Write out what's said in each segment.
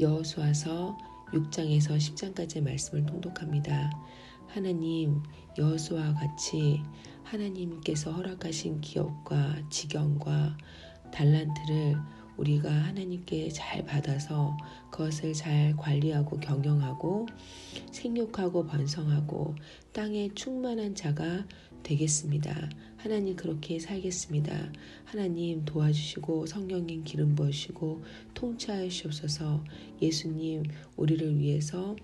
여호수아서 6장에서 10장까지의 말씀을 통독합니다. 하나님 여호수아와 같이 하나님께서 허락하신 기업과 직영과 달란트를 우리가 하나님께 잘 받아서 그것을 잘 관리하고 경영하고 생육하고 번성하고 땅에 충만한 자가 되겠습니다. 하나님 그렇게 살겠습니다. 하나님 도와주시고 성령님 기름 부으시고 통치하시옵소서 예수님 우리를 위해서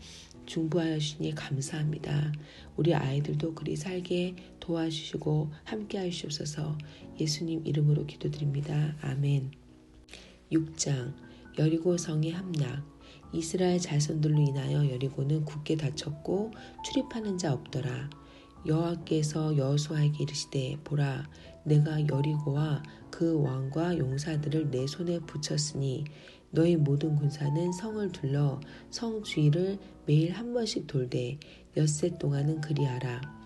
중부하여 주시니 감사합니다. 우리 아이들도 그리 살게 도와주시고 함께 하시옵소서 예수님 이름으로 기도드립니다. 아멘 6장 여리고 성의 함락 이스라엘 자손들로 인하여 여리고는 굳게 닫혔고 출입하는 자 없더라. 여호와께서 여호수아에게 이르시되 보라 내가 여리고와 그 왕과 용사들을 내 손에 붙였으니 너희 모든 군사는 성을 둘러 성 주위를 매일 한 번씩 돌되 엿새 동안은 그리하라.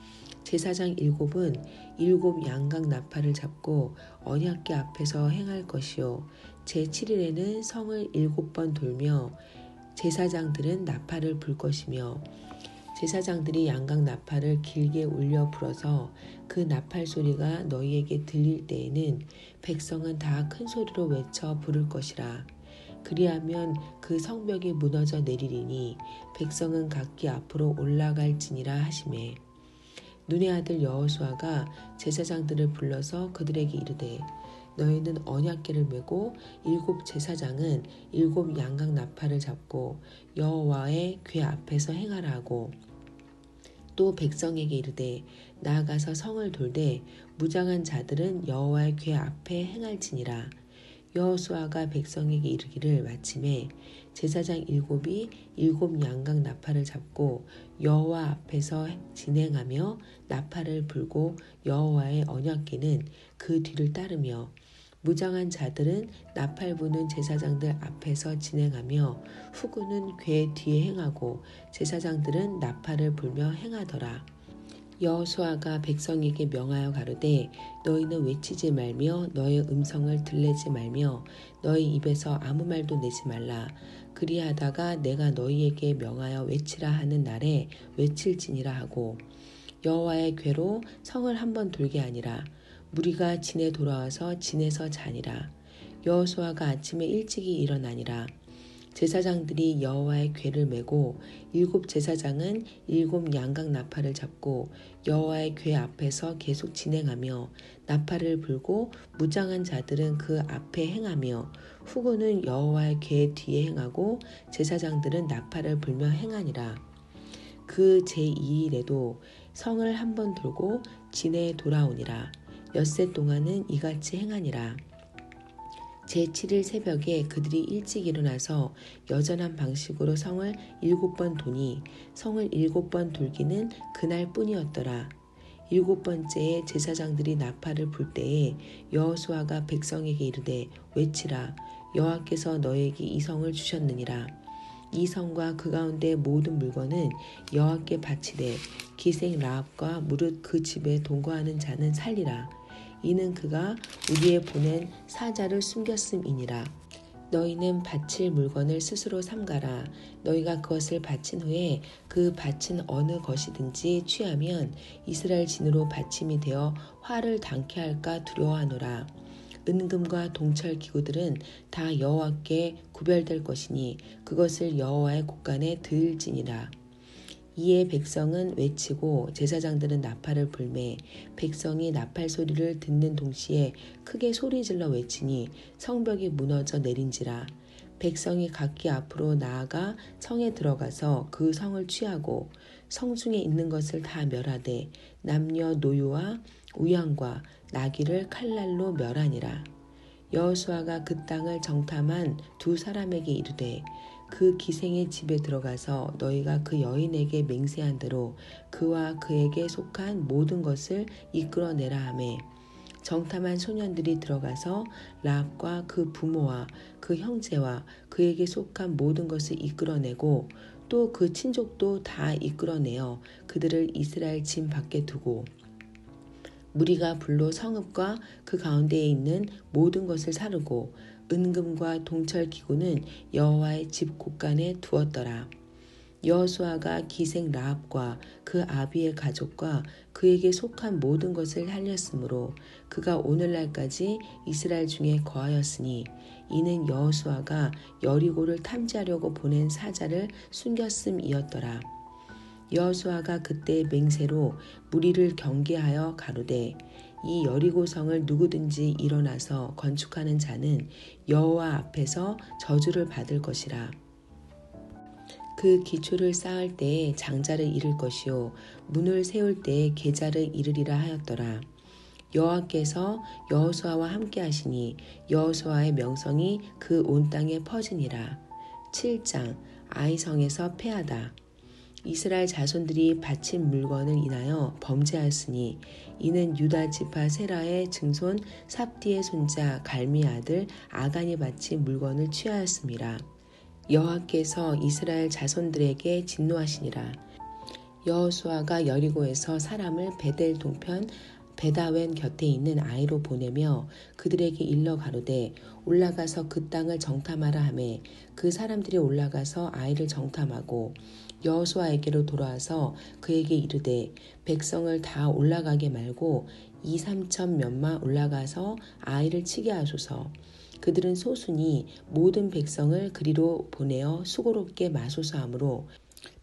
제사장 일곱은 일곱 양각 나팔을 잡고 언약궤 앞에서 행할 것이요 제7일에는 성을 일곱 번 돌며 제사장들은 나팔을 불 것이며 제사장들이 양각 나팔을 길게 울려 불어서 그 나팔 소리가 너희에게 들릴 때에는 백성은 다 큰 소리로 외쳐 부를 것이라. 그리하면 그 성벽이 무너져 내리리니 백성은 각기 앞으로 올라갈지니라 하심에 눈의 아들 여호수아가 제사장들을 불러서 그들에게 이르되 너희는 언약궤를 메고 일곱 제사장은 일곱 양각 나팔을 잡고 여호와의 궤 앞에서 행하라고 또 백성에게 이르되 나아가서 성을 돌되 무장한 자들은 여호와의 궤 앞에 행할지니라. 여호수아가 백성에게 이르기를 마침에 제사장 일곱이 일곱 양각 나팔을 잡고 여호와 앞에서 진행하며 나팔을 불고 여호와의 언약궤는 그 뒤를 따르며 무장한 자들은 나팔 부는 제사장들 앞에서 진행하며 후구는 궤 뒤에 행하고 제사장들은 나팔을 불며 행하더라. 여호수아가 백성에게 명하여 가로되 너희는 외치지 말며 너의 음성을 들내지 말며 너희 입에서 아무 말도 내지 말라 그리하다가 내가 너희에게 명하여 외치라 하는 날에 외칠지니라 하고 여호와의 괴로 성을 한 번 돌게 하니라 무리가 진에 돌아와서 진에서 자니라 여호수아가 아침에 일찍이 일어나니라 제사장들이 여호와의 궤를 메고 일곱 제사장은 일곱 양각 나팔을 잡고 여호와의 궤 앞에서 계속 진행하며 나팔을 불고 무장한 자들은 그 앞에 행하며 후고는 여호와의 궤 뒤에 행하고 제사장들은 나팔을 불며 행하니라. 그 제2일에도 성을 한 번 돌고 진에 돌아오니라. 엿새 동안은 이같이 행하니라. 제7일 새벽에 그들이 일찍 일어나서 여전한 방식으로 성을 일곱 번 도니 성을 일곱 번 돌기는 그날 뿐이었더라. 일곱 번째에 제사장들이 나팔을 불 때에 여호수아가 백성에게 이르되 외치라 여호와께서 너에게 이 성을 주셨느니라. 이 성과 그 가운데 모든 물건은 여호와께 바치되 기생 라합과 무릇 그 집에 동거하는 자는 살리라. 이는 그가 우리에 보낸 사자를 숨겼음이니라. 너희는 바칠 물건을 스스로 삼가라. 너희가 그것을 바친 후에 그 바친 어느 것이든지 취하면 이스라엘 진으로 바침이 되어 화를 당케 할까 두려워하노라. 은금과 동철 기구들은 다 여호와께 구별될 것이니 그것을 여호와의 곳간에 들지니라. 이에 백성은 외치고 제사장들은 나팔을 불매 백성이 나팔 소리를 듣는 동시에 크게 소리질러 외치니 성벽이 무너져 내린지라. 백성이 각기 앞으로 나아가 성에 들어가서 그 성을 취하고 성중에 있는 것을 다 멸하되 남녀 노유와 우양과 나귀를 칼날로 멸하니라. 여호수아가 그 땅을 정탐한 두 사람에게 이르되 그 기생의 집에 들어가서 너희가 그 여인에게 맹세한 대로 그와 그에게 속한 모든 것을 이끌어내라 하매. 정탐한 소년들이 들어가서 랍과 그 부모와 그 형제와 그에게 속한 모든 것을 이끌어내고 또 그 친족도 다 이끌어내어 그들을 이스라엘 진 밖에 두고 무리가 불로 성읍과 그 가운데에 있는 모든 것을 사르고 은금과 동철 기구는 여호와의 집 곳간에 두었더라. 여호수아가 기생 라합과 그 아비의 가족과 그에게 속한 모든 것을 살렸으므로 그가 오늘날까지 이스라엘 중에 거하였으니 이는 여호수아가 여리고를 탐지하려고 보낸 사자를 숨겼음이었더라. 여호수아가 그때 맹세로 무리를 경계하여 가로되 이 여리고성을 누구든지 일어나서 건축하는 자는 여호와 앞에서 저주를 받을 것이라. 그 기초를 쌓을 때에 장자를 이룰 것이요 문을 세울 때에 계자를 이르리라 하였더라. 여호와께서 여호수아와 함께 하시니 여호수아의 명성이 그 온 땅에 퍼지니라. 7장 아이성에서 패하다. 이스라엘 자손들이 바친 물건을 인하여 범죄하였으니 이는 유다 지파 세라의 증손 삽디의 손자 갈미 아들 아간이 바친 물건을 취하였습니다. 여호와께서 이스라엘 자손들에게 진노하시니라. 여호수아가 여리고에서 사람을 베델 동편 베다웬 곁에 있는 아이로 보내며 그들에게 일러 가로되 올라가서 그 땅을 정탐하라 하매 그 사람들이 올라가서 아이를 정탐하고 여호수아에게로 돌아와서 그에게 이르되 백성을 다 올라가게 말고 이 삼천 몇만 올라가서 아이를 치게 하소서. 그들은 소순이 모든 백성을 그리로 보내어 수고롭게 마소서 하므로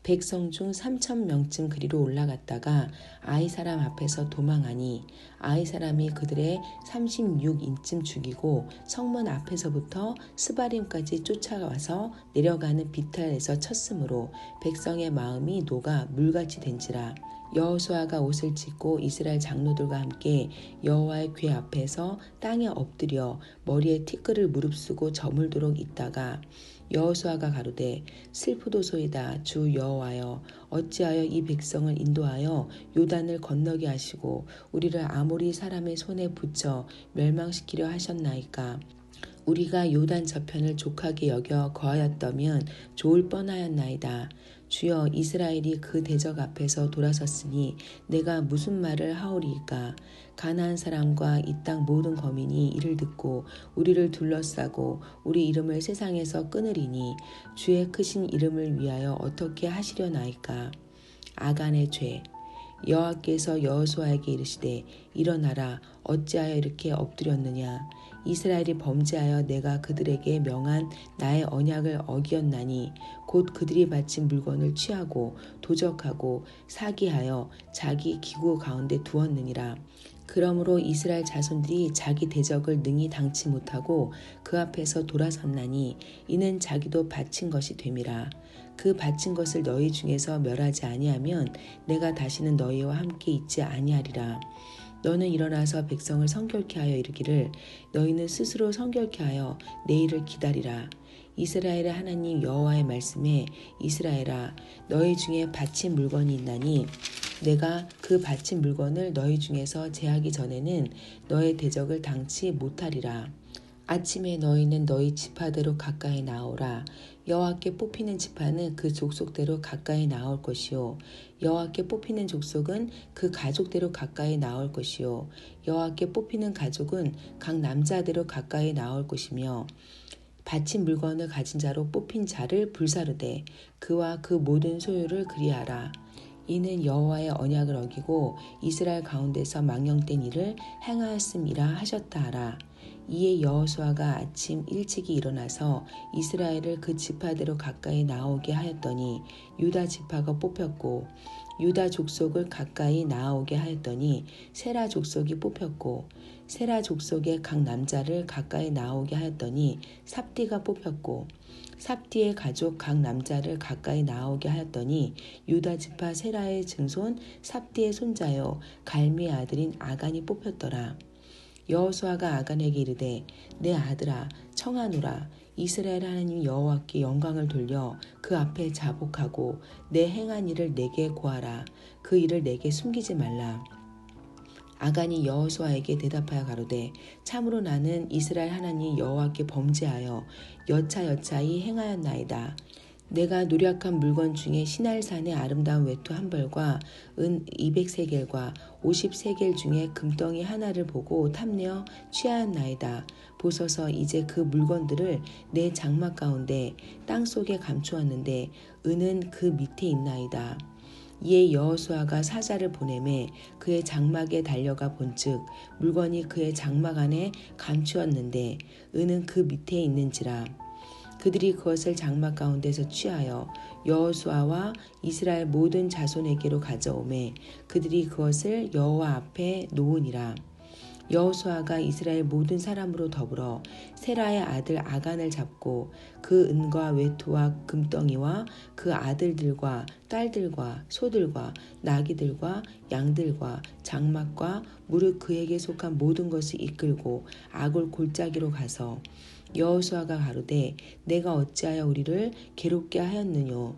백성 중 3천 명쯤 그리로 올라갔다가 아이 사람 앞에서 도망하니 아이 사람이 그들의 36인쯤 죽이고 성문 앞에서부터 스바림까지 쫓아와서 내려가는 비탈에서 쳤으므로 백성의 마음이 녹아 물같이 된지라. 여호수아가 옷을 찢고 이스라엘 장로들과 함께 여호와의 궤 앞에서 땅에 엎드려 머리에 티끌을 무릅쓰고 저물도록 있다가 여호수아가 가로되 슬프도소이다 주 여호와여. 어찌하여 이 백성을 인도하여 요단을 건너게 하시고 우리를 아모리 사람의 손에 붙여 멸망시키려 하셨나이까? 우리가 요단 저편을 족하게 여겨 거하였다면 좋을 뻔하였나이다. 주여 이스라엘이 그 대적 앞에서 돌아섰으니 내가 무슨 말을 하오리이까 가나안 사람과 이 땅 모든 거민이 이를 듣고 우리를 둘러싸고 우리 이름을 세상에서 끊으리니 주의 크신 이름을 위하여 어떻게 하시려나이까 아간의 죄 여호와께서 여호수아에게 이르시되 일어나라 어찌하여 이렇게 엎드렸느냐 이스라엘이 범죄하여 내가 그들에게 명한 나의 언약을 어기었나니 곧 그들이 바친 물건을 취하고 도적하고 사기하여 자기 기구 가운데 두었느니라. 그러므로 이스라엘 자손들이 자기 대적을 능히 당치 못하고 그 앞에서 돌아섰나니 이는 자기도 바친 것이 됨이라. 그 바친 것을 너희 중에서 멸하지 아니하면 내가 다시는 너희와 함께 있지 아니하리라. 너는 일어나서 백성을 성결케 하여 이르기를 너희는 스스로 성결케 하여 내일을 기다리라. 이스라엘의 하나님 여호와의 말씀에 이스라엘아 너희 중에 바친 물건이 있나니 내가 그 바친 물건을 너희 중에서 제하기 전에는 너의 대적을 당치 못하리라. 아침에 너희는 너희 지파대로 가까이 나오라. 여호와께 뽑히는 지파는 그 족속대로 가까이 나올 것이요 여호와께 뽑히는 족속은 그 가족대로 가까이 나올 것이요 여호와께 뽑히는 가족은 각 남자대로 가까이 나올 것이며 바친 물건을 가진 자로 뽑힌 자를 불사르되 그와 그 모든 소유를 그리하라. 이는 여호와의 언약을 어기고 이스라엘 가운데서 망령된 일을 행하였음이라 하셨다 하라. 이에 여호수아가 아침 일찍이 일어나서 이스라엘을 그 지파대로 가까이 나오게 하였더니 유다 지파가 뽑혔고 유다 족속을 가까이 나오게 하였더니 세라 족속이 뽑혔고 세라 족속의 각 남자를 가까이 나오게 하였더니 삽디가 뽑혔고 삽디의 가족 각 남자를 가까이 나오게 하였더니 유다 지파 세라의 증손 삽디의 손자요 갈미의 아들인 아간이 뽑혔더라. 여호수아가 아간에게 이르되 내 아들아 청하노라. 이스라엘 하나님 여호와께 영광을 돌려 그 앞에 자복하고 내 행한 일을 내게 고하라. 그 일을 내게 숨기지 말라 아간이 여호수아에게 대답하여 가로되 참으로 나는 이스라엘 하나님 여호와께 범죄하여 여차여차히 행하였나이다 내가 노력한 물건 중에 신할산의 아름다운 외투 한 벌과 은 200세겔과 50세겔 중에 금덩이 하나를 보고 탐내어 취하였나이다. 보소서 이제 그 물건들을 내 장막 가운데 땅 속에 감추었는데 은은 그 밑에 있나이다. 이에 여호수아가 사자를 보내매 그의 장막에 달려가 본즉 물건이 그의 장막 안에 감추었는데 은은 그 밑에 있는지라. 그들이 그것을 장막 가운데서 취하여 여호수아와 이스라엘 모든 자손에게로 가져오매 그들이 그것을 여호와 앞에 놓으니라 여호수아가 이스라엘 모든 사람으로 더불어 세라의 아들 아간을 잡고 그 은과 외투와 금덩이와 그 아들들과 딸들과 소들과 나귀들과 양들과 장막과 무릇 그에게 속한 모든 것을 이끌고 아골 골짜기로 가서 여호수아가 가로되 내가 어찌하여 우리를 괴롭게 하였느뇨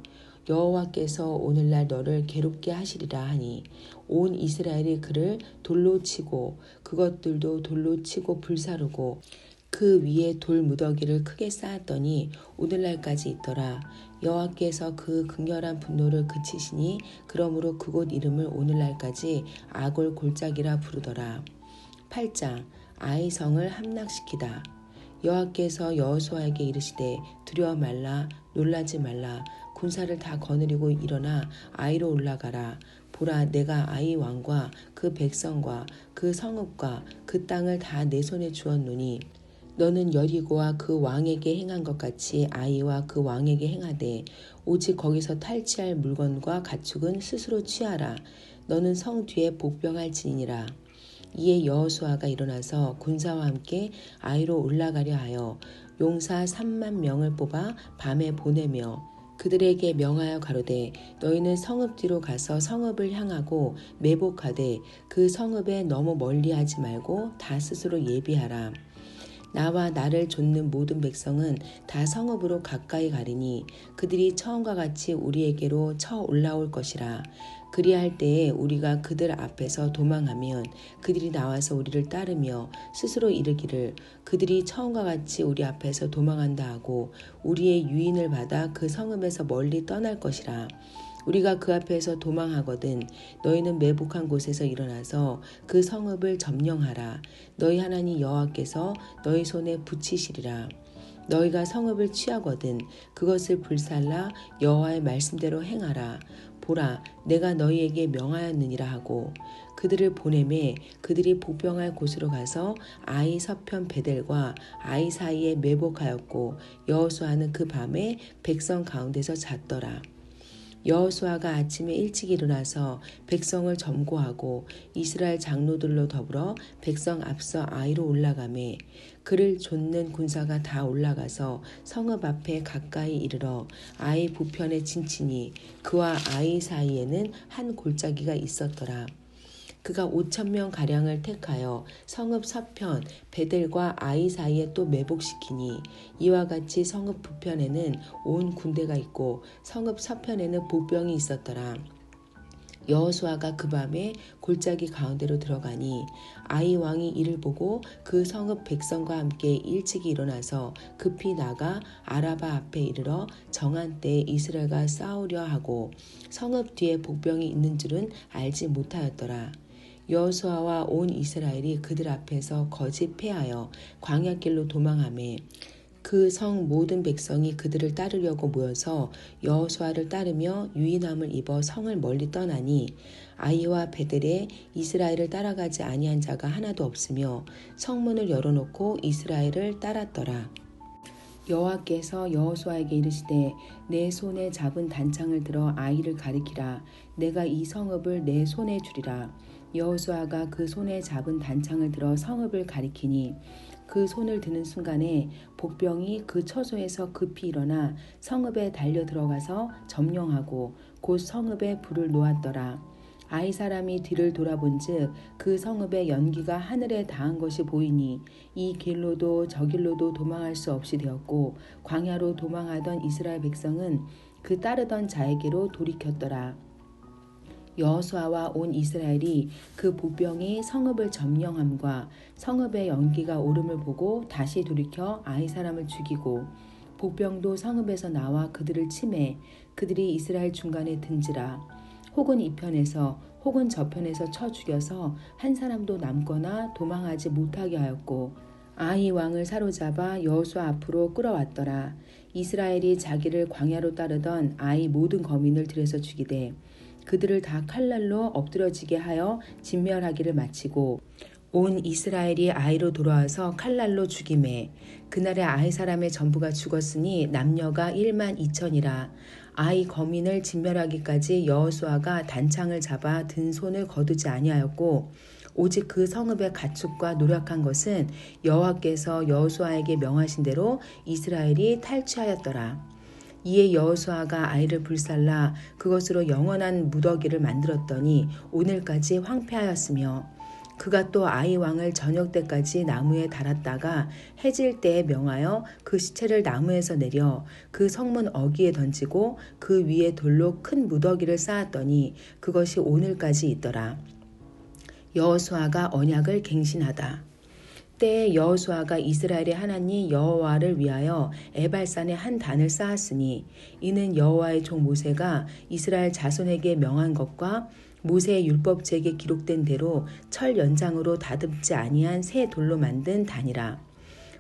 여호와께서 오늘날 너를 괴롭게 하시리라 하니 온 이스라엘이 그를 돌로 치고 그것들도 돌로 치고 불사르고 그 위에 돌 무더기를 크게 쌓았더니 오늘날까지 있더라. 여호와께서 그 극렬한 분노를 그치시니 그러므로 그곳 이름을 오늘날까지 아골 골짜기라 부르더라. 8장 아이 성을 함락시키다. 여호와께서 여호수아에게 이르시되 두려워 말라 놀라지 말라 군사를 다 거느리고 일어나 아이로 올라가라. 보라 내가 아이 왕과 그 백성과 그 성읍과 그 땅을 다 내 손에 주었노니 너는 여리고와 그 왕에게 행한 것 같이 아이와 그 왕에게 행하되 오직 거기서 탈취할 물건과 가축은 스스로 취하라. 너는 성 뒤에 복병할지니라. 이에 여호수아가 일어나서 군사와 함께 아이로 올라가려 하여 용사 3만 명을 뽑아 밤에 보내며 그들에게 명하여 가로되 너희는 성읍 뒤로 가서 성읍을 향하고 매복하되 그 성읍에 너무 멀리하지 말고 다 스스로 예비하라. 나와 나를 좇는 모든 백성은 다 성읍으로 가까이 가리니 그들이 처음과 같이 우리에게로 쳐 올라올 것이라. 그리할 때에 우리가 그들 앞에서 도망하면 그들이 나와서 우리를 따르며 스스로 이르기를 그들이 처음과 같이 우리 앞에서 도망한다 하고 우리의 유인을 받아 그 성읍에서 멀리 떠날 것이라. 우리가 그 앞에서 도망하거든 너희는 매복한 곳에서 일어나서 그 성읍을 점령하라. 너희 하나님 여호와께서 너희 손에 붙이시리라. 너희가 성읍을 취하거든 그것을 불살라 여호와의 말씀대로 행하라. 보라 내가 너희에게 명하였느니라 하고 그들을 보내매 그들이 복병할 곳으로 가서 아이 서편 베델과 아이 사이에 매복하였고 여호수아는 그 밤에 백성 가운데서 잤더라. 여호수아가 아침에 일찍 일어나서 백성을 점거하고 이스라엘 장로들로 더불어 백성 앞서 아이로 올라가매 그를 좇는 군사가 다 올라가서 성읍 앞에 가까이 이르러 아이 부편에 진치니 그와 아이 사이에는 한 골짜기가 있었더라. 그가 5천 명 가량을 택하여 성읍 서편 베델과 아이 사이에 또 매복시키니 이와 같이 성읍 북편에는 온 군대가 있고 성읍 서편에는 보병이 있었더라. 여호수아가 그 밤에 골짜기 가운데로 들어가니 아이 왕이 이를 보고 그 성읍 백성과 함께 일찍이 일어나서 급히 나가 아라바 앞에 이르러 정한 때에 이스라엘과 싸우려 하고 성읍 뒤에 복병이 있는 줄은 알지 못하였더라. 여호수아와 온 이스라엘이 그들 앞에서 거짓 패하여 광야길로 도망하매 그 성 모든 백성이 그들을 따르려고 모여서 여호수아를 따르며 유인함을 입어 성을 멀리 떠나니 아이와 베델에 이스라엘을 따라가지 아니한 자가 하나도 없으며 성문을 열어놓고 이스라엘을 따랐더라. 여호와께서 여호수아에게 이르시되 내 손에 잡은 단창을 들어 아이를 가리키라 내가 이 성읍을 내 손에 주리라 여호수아가 그 손에 잡은 단창을 들어 성읍을 가리키니 그 손을 드는 순간에 복병이 그 처소에서 급히 일어나 성읍에 달려 들어가서 점령하고 곧 성읍에 불을 놓았더라. 아이 사람이 뒤를 돌아본즉 그 성읍의 연기가 하늘에 닿은 것이 보이니 이 길로도 저 길로도 도망할 수 없이 되었고 광야로 도망하던 이스라엘 백성은 그 따르던 자에게로 돌이켰더라. 여호수아와 온 이스라엘이 그 보병이 성읍을 점령함과 성읍의 연기가 오름을 보고 다시 돌이켜 아이 사람을 죽이고 복병도 성읍에서 나와 그들을 치매 그들이 이스라엘 중간에 든지라. 혹은 이편에서 혹은 저편에서 쳐 죽여서 한 사람도 남거나 도망하지 못하게 하였고 아이 왕을 사로잡아 여호수아 앞으로 끌어왔더라. 이스라엘이 자기를 광야로 따르던 아이 모든 거민을 들여서 죽이되 그들을 다 칼날로 엎드러지게 하여 진멸하기를 마치고 온 이스라엘이 아이로 돌아와서 칼날로 죽임에 그날에 아이 사람의 전부가 죽었으니 남녀가 1만 2천이라 아이 거민을 진멸하기까지 여호수아가 단창을 잡아 든 손을 거두지 아니하였고 오직 그 성읍의 가축과 노력한 것은 여호와께서 여호수아에게 명하신 대로 이스라엘이 탈취하였더라. 이에 여호수아가 아이를 불살라 그것으로 영원한 무더기를 만들었더니 오늘까지 황폐하였으며 그가 또 아이 왕을 저녁 때까지 나무에 달았다가 해질 때에 명하여 그 시체를 나무에서 내려 그 성문 어귀에 던지고 그 위에 돌로 큰 무더기를 쌓았더니 그것이 오늘까지 있더라. 여호수아가 언약을 갱신하다. 때에 여호수아가 이스라엘의 하나님 여호와를 위하여 에발산에 한 단을 쌓았으니 이는 여호와의 종 모세가 이스라엘 자손에게 명한 것과 모세의 율법책에 기록된 대로 철 연장으로 다듬지 아니한 새 돌로 만든 단이라.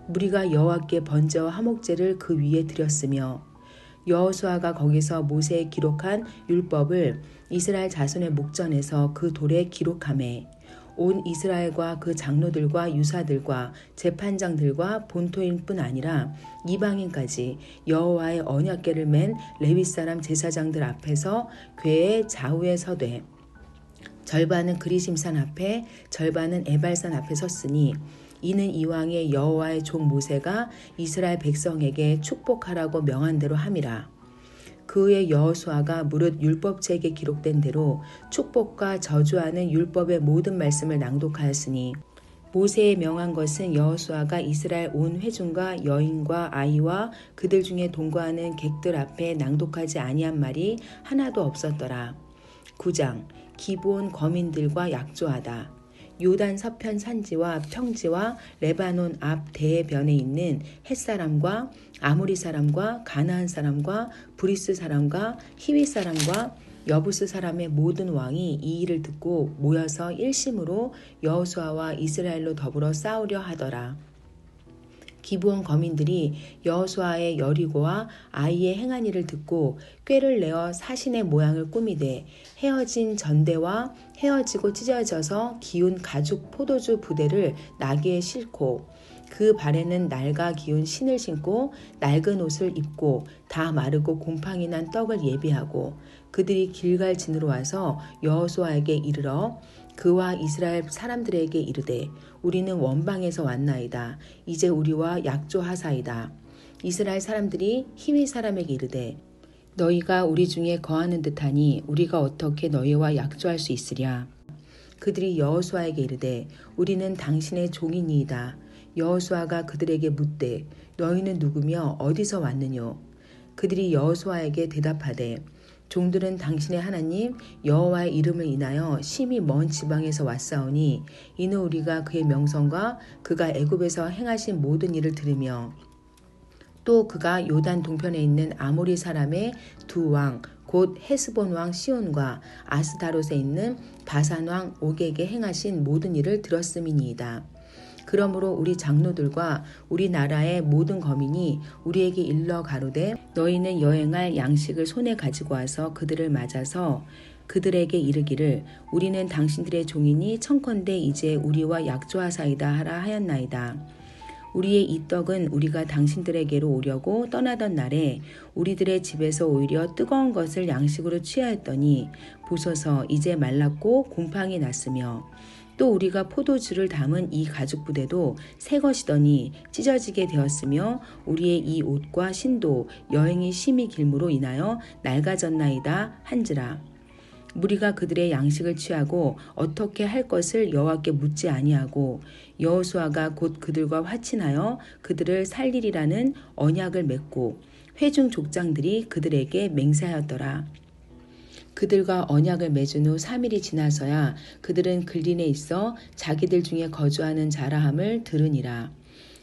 무리가 여호와께 번제와 화목제를 그 위에 드렸으며 여호수아가 거기서 모세에 기록한 율법을 이스라엘 자손의 목전에서 그 돌에 기록함에 온 이스라엘과 그 장로들과 유사들과 재판장들과 본토인뿐 아니라 이방인까지 여호와의 언약궤를 맨 레위 사람 제사장들 앞에서 궤의 좌우에 서되 절반은 그리심산 앞에 절반은 에발산 앞에 섰으니 이는 이왕의 여호와의 종 모세가 이스라엘 백성에게 축복하라고 명한 대로 함이라. 그의 여호수아가 무릇 율법책에 기록된 대로 축복과 저주하는 율법의 모든 말씀을 낭독하였으니 모세의 명한 것은 여호수아가 이스라엘 온 회중과 여인과 아이와 그들 중에 동거하는 객들 앞에 낭독하지 아니한 말이 하나도 없었더라. 9장 기브온 거민들과 약조하다. 요단 서편 산지와 평지와 레바논 앞 대변에 있는 햇사람과 아모리 사람과 가나안 사람과 브리스 사람과 히위 사람과 여부스 사람의 모든 왕이 이 일을 듣고 모여서 일심으로 여호수아와 이스라엘로 더불어 싸우려 하더라. 기부원 거민들이 여호수아의 여리고와 아이의 행한 일을 듣고 꾀를 내어 사신의 모양을 꾸미되 헤어진 전대와 헤어지고 찢어져서 기운 가죽 포도주 부대를 나귀에 싣고 그 발에는 낡아 기운 신을 신고 낡은 옷을 입고 다 마르고 곰팡이 난 떡을 예비하고 그들이 길갈 진으로 와서 여호수아에게 이르러 그와 이스라엘 사람들에게 이르되 우리는 원방에서 왔나이다. 이제 우리와 약조하사이다. 이스라엘 사람들이 히위 사람에게 이르되 너희가 우리 중에 거하는 듯하니 우리가 어떻게 너희와 약조할 수 있으랴. 그들이 여호수아에게 이르되 우리는 당신의 종이니이다. 여호수아가 그들에게 묻되 너희는 누구며 어디서 왔느뇨? 그들이 여호수아에게 대답하되 종들은 당신의 하나님 여호와의 이름을 인하여 심히 먼 지방에서 왔사오니 이는 우리가 그의 명성과 그가 애굽에서 행하신 모든 일을 들으며 또 그가 요단 동편에 있는 아모리 사람의 두 왕 곧 헤스본 왕 시온과 아스다롯에 있는 바산 왕 옥에게 행하신 모든 일을 들었음이니이다. 그러므로 우리 장로들과 우리 나라의 모든 거민이 우리에게 일러 가로되 너희는 여행할 양식을 손에 가지고 와서 그들을 맞아서 그들에게 이르기를 우리는 당신들의 종이니 청컨대 이제 우리와 약조하사이다 하라 하였나이다. 우리의 이 떡은 우리가 당신들에게로 오려고 떠나던 날에 우리들의 집에서 오히려 뜨거운 것을 양식으로 취하였더니 보소서 이제 말랐고 곰팡이 났으며 또 우리가 포도주를 담은 이 가죽 부대도 새 것이더니 찢어지게 되었으며 우리의 이 옷과 신도 여행이 심히 길므로 인하여 낡아졌나이다 한지라 무리가 그들의 양식을 취하고 어떻게 할 것을 여호와께 묻지 아니하고 여호수아가 곧 그들과 화친하여 그들을 살리리라는 언약을 맺고 회중 족장들이 그들에게 맹세하였더라. 그들과 언약을 맺은 후 3일이 지나서야 그들은 글린에 있어 자기들 중에 거주하는 자라함을 들으니라.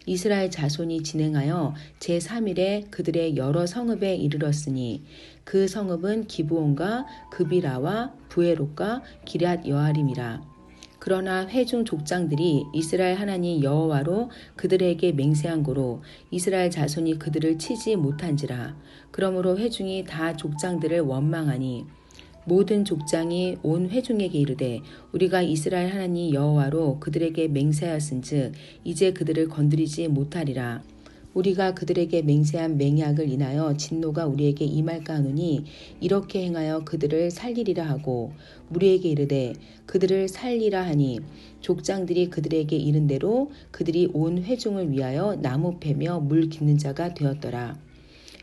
이스라엘 자손이 진행하여 제3일에 그들의 여러 성읍에 이르렀으니 그 성읍은 기브온과 그비라와 부에롯과 기럇 여아림이라. 그러나 회중 족장들이 이스라엘 하나님 여호와로 그들에게 맹세한 고로 이스라엘 자손이 그들을 치지 못한지라. 그러므로 회중이 다 족장들을 원망하니 모든 족장이 온 회중에게 이르되 우리가 이스라엘 하나님 여호와로 그들에게 맹세하였은즉 이제 그들을 건드리지 못하리라. 우리가 그들에게 맹세한 맹약을 인하여 진노가 우리에게 임할까 하노니 이렇게 행하여 그들을 살리리라 하고 우리에게 이르되 그들을 살리라 하니 족장들이 그들에게 이른 대로 그들이 온 회중을 위하여 나무 패며 물 깃는 자가 되었더라.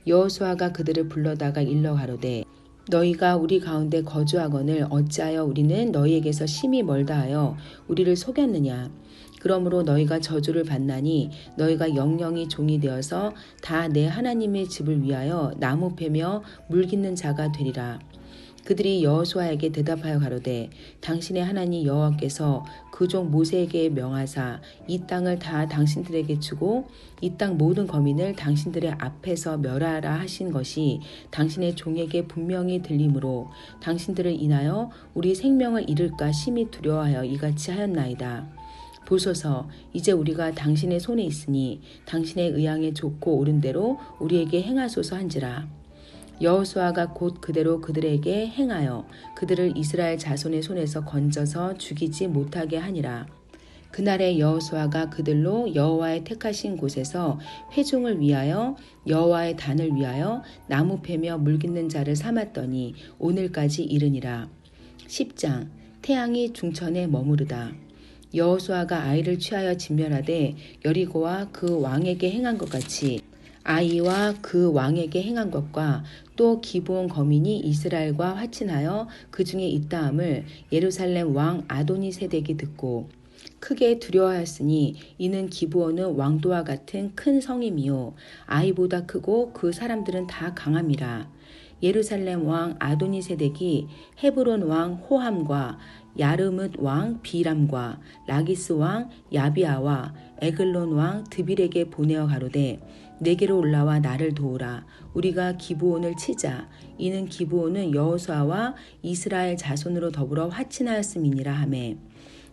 여호수아가 그들을 불러다가 일러 가로되 너희가 우리 가운데 거주하거늘 어찌하여 우리는 너희에게서 심히 멀다 하여 우리를 속였느냐? 그러므로 너희가 저주를 받나니 너희가 영영이 종이 되어서 다 내 하나님의 집을 위하여 나무 패며 물 깃는 자가 되리라 그들이 여호수아에게 대답하여 가로되 당신의 하나님 여호와께서 그 종 모세에게 명하사 이 땅을 다 당신들에게 주고 이 땅 모든 거민을 당신들의 앞에서 멸하라 하신 것이 당신의 종에게 분명히 들림으로 당신들을 인하여 우리 생명을 잃을까 심히 두려워하여 이같이 하였나이다. 보소서 이제 우리가 당신의 손에 있으니 당신의 의향에 좋고 옳은 대로 우리에게 행하소서 한지라. 여호수아가 곧 그대로 그들에게 행하여 그들을 이스라엘 자손의 손에서 건져서 죽이지 못하게 하니라. 그날에 여호수아가 그들로 여호와의 택하신 곳에서 회중을 위하여 여호와의 단을 위하여 나무 패며 물 깃는 자를 삼았더니 오늘까지 이르니라. 10장 태양이 중천에 머무르다. 여호수아가 아이를 취하여 진멸하되 여리고와 그 왕에게 행한 것 같이 아이와 그 왕에게 행한 것과 또 기브온 거민이 이스라엘과 화친하여 그 중에 있다함을 예루살렘 왕 아도니 세덱이 듣고 크게 두려워하였으니 이는 기브온은 왕도와 같은 큰 성임이요. 아이보다 크고 그 사람들은 다 강함이라. 예루살렘 왕 아도니 세덱이 헤브론 왕 호함과 야르뭇 왕 비람과 라기스 왕 야비아와 에글론 왕 드빌에게 보내어 가로되 내게로 올라와 나를 도우라. 우리가 기브온을 치자. 이는 기브온은 여호수아와 이스라엘 자손으로 더불어 화친하였음이니라 하매.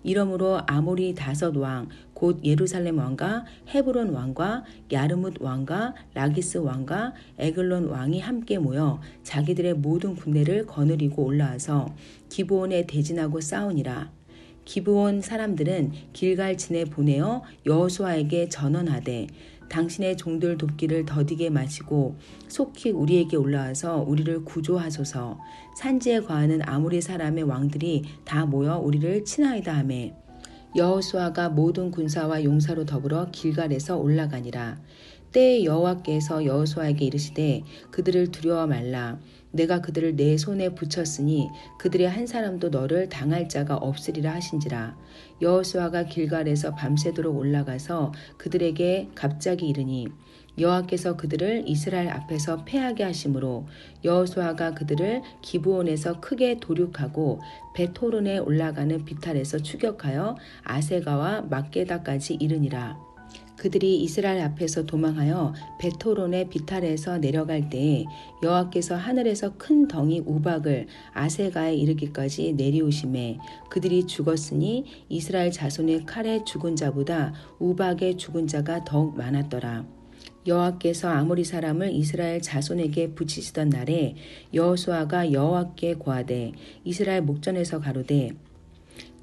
이러므로 아모리 다섯 왕, 곧 예루살렘 왕과 헤브론 왕과 야르뭇 왕과 라기스 왕과 에글론 왕이 함께 모여 자기들의 모든 군대를 거느리고 올라와서 기브온에 대진하고 싸우니라. 기브온 사람들은 길갈 진에 보내어 여호수아에게 전언하되 당신의 종들 돕기를 더디게 마시고 속히 우리에게 올라와서 우리를 구조하소서. 산지에 거하는 아무리 사람의 왕들이 다 모여 우리를 친하이다 하매. 여호수아가 모든 군사와 용사로 더불어 길갈에서 올라가니라. 때에 여호와께서 여호수아에게 이르시되 그들을 두려워 말라 내가 그들을 내 손에 붙였으니 그들의 한 사람도 너를 당할 자가 없으리라 하신지라 여호수아가 길갈에서 밤새도록 올라가서 그들에게 갑자기 이르니 여호와께서 그들을 이스라엘 앞에서 패하게 하심으로 여호수아가 그들을 기브온에서 크게 도륙하고 베토론에 올라가는 비탈에서 추격하여 아세가와 막게다까지 이르니라. 그들이 이스라엘 앞에서 도망하여 베토론의 비탈에서 내려갈 때에 여호와께서 하늘에서 큰 덩이 우박을 아세가에 이르기까지 내리오심에 그들이 죽었으니 이스라엘 자손의 칼에 죽은 자보다 우박의 죽은 자가 더욱 많았더라. 여호와께서 아모리 사람을 이스라엘 자손에게 붙이시던 날에 여호수아가 여호와께 고하되 이스라엘 목전에서 가로되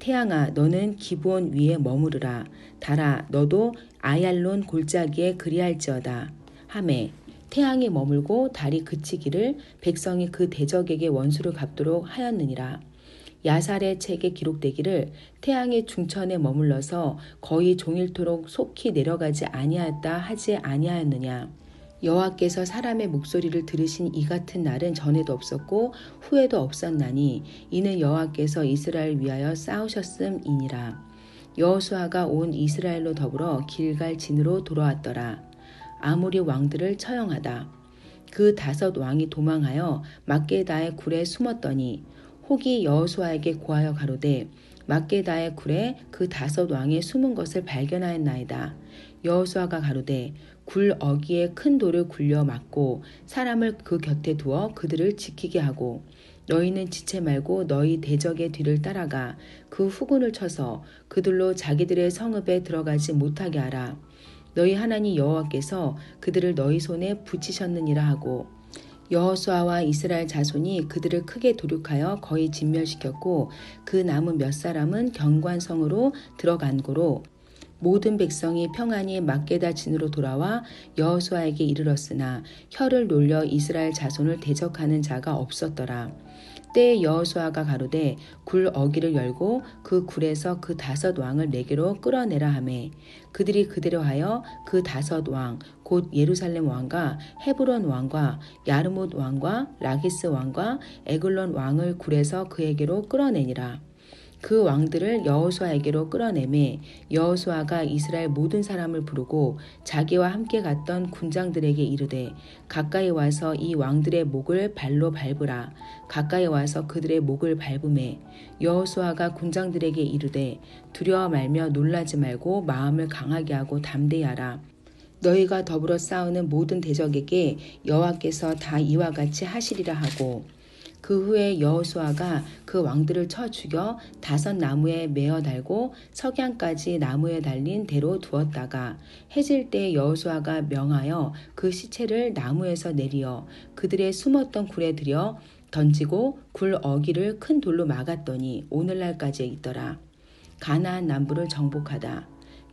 태양아 너는 기본 위에 머무르라. 달아 너도 아얄론 골짜기에 그리할지어다. 하매 태양이 머물고 달이 그치기를 백성이 그 대적에게 원수를 갚도록 하였느니라. 야살의 책에 기록되기를 태양이 중천에 머물러서 거의 종일토록 속히 내려가지 아니하였다 하지 아니하였느냐 여호와께서 사람의 목소리를 들으신 이 같은 날은 전에도 없었고 후에도 없었나니 이는 여호와께서 이스라엘 위하여 싸우셨음이니라. 여호수아가 온 이스라엘로 더불어 길갈 진으로 돌아왔더라. 아무리 왕들을 처형하다. 그 다섯 왕이 도망하여 막게다의 굴에 숨었더니 혹이 여호수아에게 고하여 가로되 막게다의 굴에 그 다섯 왕의 숨은 것을 발견하였나이다. 여호수아가 가로되 굴 어기에 큰 돌을 굴려 막고 사람을 그 곁에 두어 그들을 지키게 하고 너희는 지체 말고 너희 대적의 뒤를 따라가 그 후군을 쳐서 그들로 자기들의 성읍에 들어가지 못하게 하라. 너희 하나님 여호와께서 그들을 너희 손에 붙이셨느니라 하고 여호수아와 이스라엘 자손이 그들을 크게 도륙하여 거의 진멸시켰고 그 남은 몇 사람은 경관성으로 들어간 고로 모든 백성이 평안히 막게다 진으로 돌아와 여호수아에게 이르렀으나 혀를 놀려 이스라엘 자손을 대적하는 자가 없었더라. 때에 여호수아가 가로되 굴 어기를 열고 그 굴에서 그 다섯 왕을 내게로 끌어내라 하매 그들이 그대로 하여 그 다섯 왕 곧 예루살렘 왕과 헤브론 왕과 야르못 왕과 라기스 왕과 에글론 왕을 굴에서 그에게로 끌어내니라. 그 왕들을 여호수아에게로 끌어내매 여호수아가 이스라엘 모든 사람을 부르고 자기와 함께 갔던 군장들에게 이르되 가까이 와서 이 왕들의 목을 발로 밟으라. 가까이 와서 그들의 목을 밟음에 여호수아가 군장들에게 이르되 두려워 말며 놀라지 말고 마음을 강하게 하고 담대히 하라. 너희가 더불어 싸우는 모든 대적에게 여호와께서 다 이와 같이 하시리라 하고 그 후에 여호수아가 그 왕들을 쳐 죽여 다섯 나무에 메어 달고 석양까지 나무에 달린 대로 두었다가 해질 때 여호수아가 명하여 그 시체를 나무에서 내리어 그들의 숨었던 굴에 들여 던지고 굴 어기를 큰 돌로 막았더니 오늘날까지 있더라. 가나안 남부를 정복하다.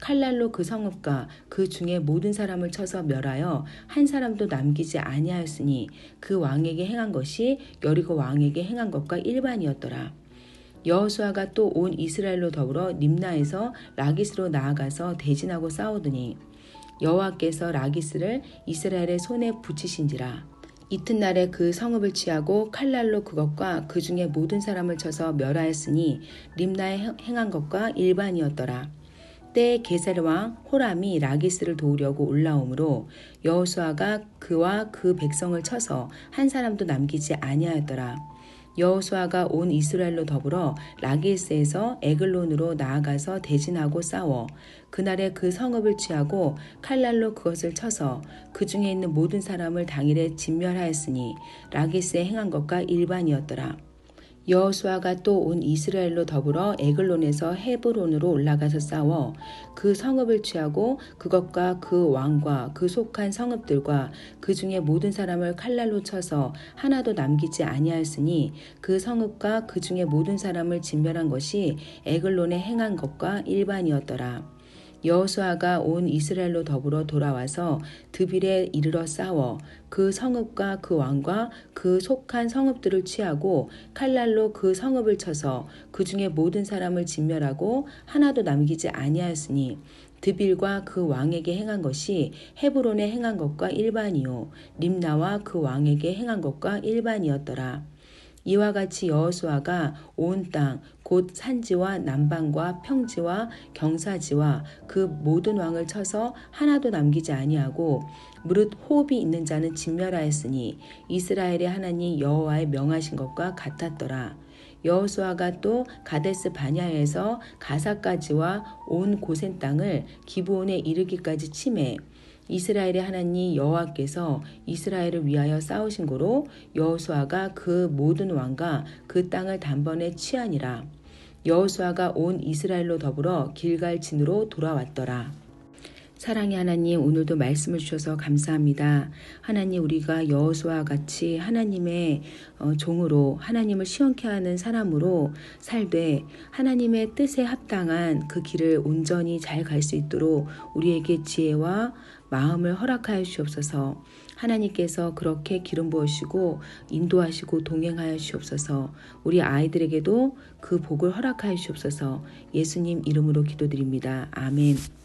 칼날로 그 성읍과 그 중에 모든 사람을 쳐서 멸하여 한 사람도 남기지 아니하였으니 그 왕에게 행한 것이 여리고 왕에게 행한 것과 일반이었더라. 여호수아가 또 온 이스라엘로 더불어 림나에서 라기스로 나아가서 대진하고 싸우더니 여호와께서 라기스를 이스라엘의 손에 붙이신지라. 이튿날에 그 성읍을 취하고 칼날로 그것과 그 중에 모든 사람을 쳐서 멸하였으니 림나에 행한 것과 일반이었더라. 때 게셀 왕 호람이 라기스를 도우려고 올라오므로 여호수아가 그와 그 백성을 쳐서 한 사람도 남기지 아니하였더라. 여호수아가 온 이스라엘로 더불어 라기스에서 에글론으로 나아가서 대진하고 싸워 그날에 그 성읍을 취하고 칼날로 그것을 쳐서 그 중에 있는 모든 사람을 당일에 진멸하였으니 라기스에 행한 것과 일반이었더라. 여호수아가 또 온 이스라엘로 더불어 에글론에서 헤브론으로 올라가서 싸워 그 성읍을 취하고 그것과 그 왕과 그 속한 성읍들과 그 중에 모든 사람을 칼날로 쳐서 하나도 남기지 아니하였으니 그 성읍과 그 중에 모든 사람을 진멸한 것이 에글론에 행한 것과 일반이었더라. 여호수아가 온 이스라엘로 더불어 돌아와서 드빌에 이르러 싸워 그 성읍과 그 왕과 그 속한 성읍들을 취하고 칼날로 그 성읍을 쳐서 그 중에 모든 사람을 진멸하고 하나도 남기지 아니하였으니 드빌과 그 왕에게 행한 것이 헤브론에 행한 것과 일반이요 림나와 그 왕에게 행한 것과 일반이었더라. 이와 같이 여호수아가 온 땅 곧 산지와 남방과 평지와 경사지와 그 모든 왕을 쳐서 하나도 남기지 아니하고 무릇 호흡이 있는 자는 진멸하였으니 이스라엘의 하나님 여호와의 명하신 것과 같았더라. 여호수아가 또 가데스 바냐에서 가사까지와 온 고센 땅을 기브온에 이르기까지 침해 이스라엘의 하나님 여호와께서 이스라엘을 위하여 싸우신 고로 여호수아가 그 모든 왕과 그 땅을 단번에 취하니라. 여호수아가 온 이스라엘로 더불어 길갈 진으로 돌아왔더라. 사랑의 하나님 오늘도 말씀을 주셔서 감사합니다. 하나님 우리가 여호수아와 같이 하나님의 어, 종으로 하나님을 시원케 하는 사람으로 살되 하나님의 뜻에 합당한 그 길을 온전히 잘 갈 수 있도록 우리에게 지혜와 마음을 허락하여 주옵소서. 하나님께서 그렇게 기름 부으시고 인도하시고 동행하여 주옵소서. 우리 아이들에게도 그 복을 허락하여 주옵소서. 예수님 이름으로 기도드립니다. 아멘.